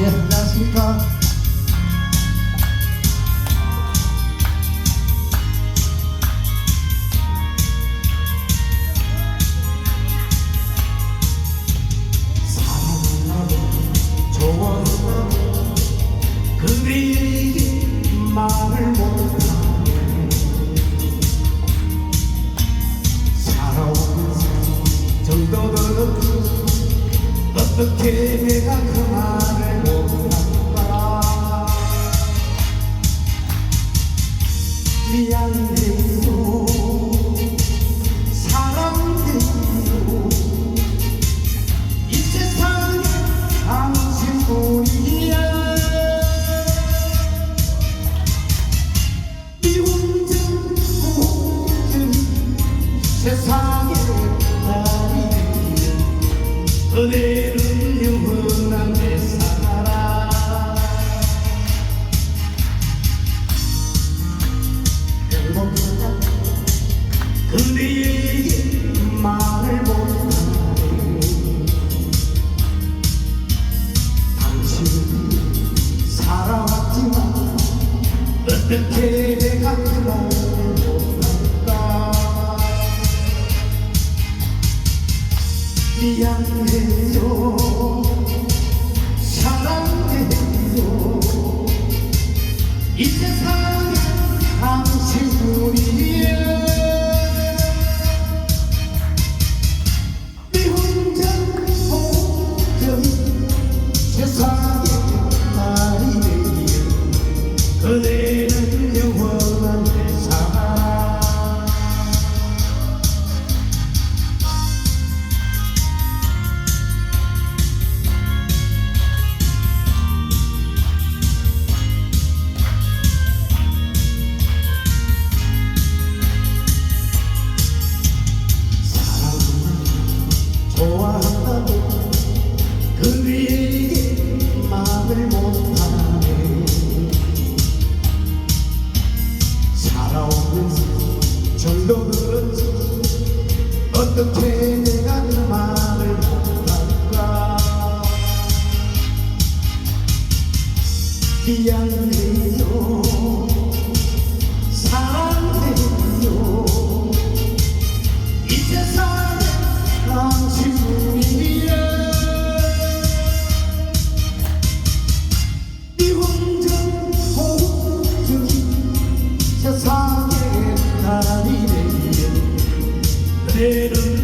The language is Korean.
Yeah, that's me, 어떻게 내가 그 말을 내가 너무한다 미안해요 사랑해요 이 세상에 당신뿐이에요 네 혼자 모든 세상 어떻게 내가 그 말을 못할까? 미안해요 little